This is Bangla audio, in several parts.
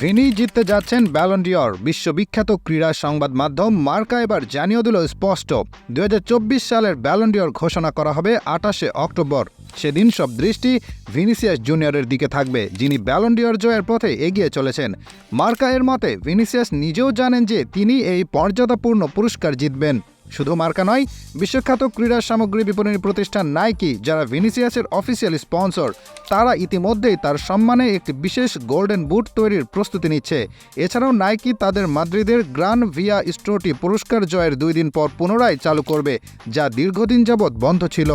ভিনি জিততে যাচ্ছেন ব্যালন্ডিয়র বিশ্ববিখ্যাত ক্রীড়া সংবাদ মাধ্যম। মার্কা এবার জানিয়ে দিল স্পষ্ট দু হাজার চব্বিশ সালের ব্যালন্ডিয়র ঘোষণা করা হবে আটাশে অক্টোবর। সেদিন সব দৃষ্টি ভিনিসিয়াস জুনিয়রের দিকে থাকবে, যিনি ব্যালন্ডিয়র জয়ের পথে এগিয়ে চলেছেন। মার্কা এর মতে, ভিনিসিয়াস নিজেও জানেন যে তিনি এই মর্যাদাপূর্ণ পুরস্কার জিতবেন। শুধু মার্কা নয়, বিশ্বখ্যাত ক্রীড়া সামগ্রী বিপণনী প্রতিষ্ঠান নাইকি, যারা ভিনিসিয়াসের অফিসিয়াল স্পন্সর, তারা ইতিমধ্যেই তার সম্মানে একটি বিশেষ গোল্ডেন বুট তৈরির প্রস্তুতি নিচ্ছে। এছাড়াও নাইকি তাদের মাদ্রিদের গ্রান ভিয়া স্টোরটি পুরস্কার জয়ের দুই দিন পর পুনরায় চালু করবে, যা দীর্ঘদিন যাবৎ বন্ধ ছিল।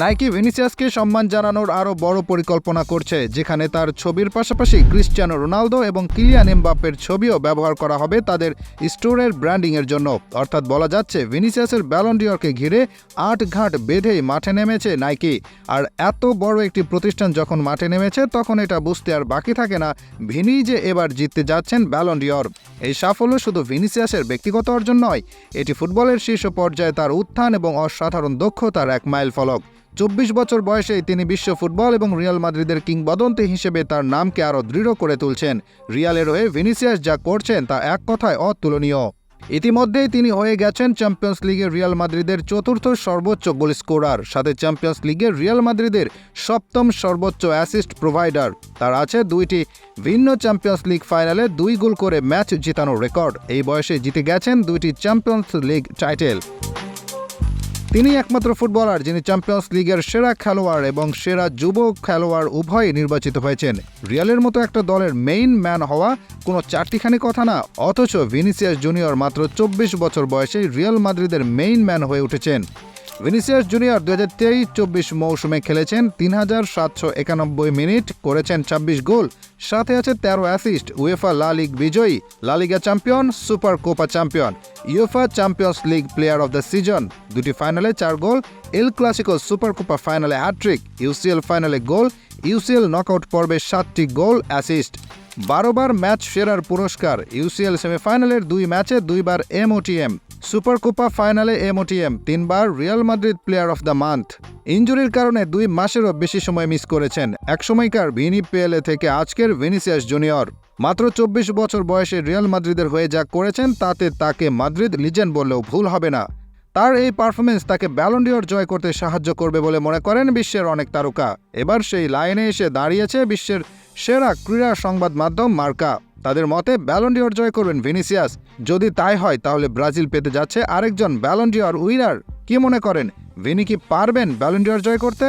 নাইকি ভিনিসিয়াসকে সম্মান জানানোর আরও বড় পরিকল্পনা করছে, যেখানে তার ছবির পাশাপাশি ক্রিশ্চিয়ানো রোনালদো এবং কিলিয়ান এমবাপ্পের ছবিও ব্যবহার করা হবে তাদের স্টোরের ব্র্যান্ডিংয়ের জন্য। অর্থাৎ বলা যাচ্ছে, ভিনিসিয়াসের ব্যালন্ডিয়রকে ঘিরে আট ঘাট বেঁধেই মাঠে নেমেছে নাইকি। আর এত বড় একটি প্রতিষ্ঠান যখন মাঠে নেমেছে, তখন এটা বুঝতে আর বাকি থাকে না ভিনি যে এবার জিততে যাচ্ছেন ব্যালন্ডিয়র এই সাফল্য শুধু ভিনিসিয়াসের ব্যক্তিগত অর্জন নয়, এটি ফুটবলের শীর্ষ পর্যায়ে তার উত্থান এবং অসাধারণ দক্ষতার এক মাইল ফলক। চব্বিশ বছর বয়সেই তিনি বিশ্ব ফুটবল এবং রিয়াল মাদ্রিদের কিংবদন্তি হিসেবে তার নামকে আরও দৃঢ় করে তুলছেন। রিয়ালের হয়ে ভিনিসিয়াস যা করছেন তা এক কথায় অতুলনীয়। ইতিমধ্যেই তিনি হয়ে গেছেন চ্যাম্পিয়ন্স লিগের রিয়াল মাদ্রিদের চতুর্থ সর্বোচ্চ গোল স্কোরার সাথে চ্যাম্পিয়ন্স লিগের রিয়াল মাদ্রিদের সপ্তম সর্বোচ্চ অ্যাসিস্ট প্রোভাইডার। তার আছে দুইটি ভিন্ন চ্যাম্পিয়ন্স লিগ ফাইনালে দুই গোল করে ম্যাচ জেতানোর রেকর্ড। এই বয়সে জিতে গেছেন দুইটি চ্যাম্পিয়ন্স লিগ টাইটেল। তিনি একমাত্র ফুটবলার যিনি চ্যাম্পিয়ন্স লিগের সেরা খেলোয়াড় এবং সেরা যুব খেলোয়াড় উভয়ই নির্বাচিত হয়েছেন। রিয়ালের মতো একটা দলের মেইন ম্যান হওয়া কোনো চারটিখানি কথা না, অথচ ভিনিসিয়াস জুনিয়র মাত্র চব্বিশ বছর বয়সে রিয়াল মাদ্রিদের মেইন ম্যান হয়ে উঠেছেন। ভিনিসিয়াস জুনিয়র দু হাজার তেইশ চব্বিশ মৌসুমে খেলেছেন তিন হাজার সাতশো একানব্বই মিনিট করেছেন ছাব্বিশ গোল। সাথে আছে তেরো অ্যাসিস্ট, উয়েফা লা লিগ বিজয়ী, La Liga champion, super Copa champion UEFA Champions League player of the season. দুটি ফাইনালে চার goal, El Clasico super Copa ফাইনালে হ্যাট্রিক ইউসিএল ফাইনালে গোল, ইউসিএল নকআউট পর্বে সাতটি গোল, অ্যাসিস্ট। বারোবার ম্যাচ সেরার পুরস্কার, ইউসিএল সেমিফাইনালের দুই ম্যাচে দুইবার এমওটিএম। সুপার কোপা ফাইনালে এমওটিএম, তিনবার Real Madrid player of the month. ইঞ্জুরির কারণে দুই মাসেরও বেশি সময় মিস করেছেন। একসময়কার ভিনি পেলে থেকে আজকের ভিনিসিয়াস জুনিয়র। মাত্র চব্বিশ বছর বয়সে রিয়াল মাদ্রিদের হয়ে যা করেছেন, তাতে তাকে মাদ্রিদ লিজেন্ড বললেও ভুল হবে না। তার এই পারফরমেন্স তাকে ব্যালন্ডিয়র জয় করতে সাহায্য করবে বলে মনে করেন বিশ্বের অনেক তারকা। এবার সেই লাইনে এসে দাঁড়িয়েছে বিশ্বের সেরা ক্রীড়া সংবাদ মাধ্যম মার্কা। তাদের মতে ব্যালন্ডিওর জয় করবেন ভিনিসিয়াস। যদি তাই হয়, তাহলে ব্রাজিল পেতে যাচ্ছে আরেকজন ব্যালন্ডিওর উইনার কি মনে করেন? ভিনি কি পারবেন ব্যালন্ডিওর জয় করতে?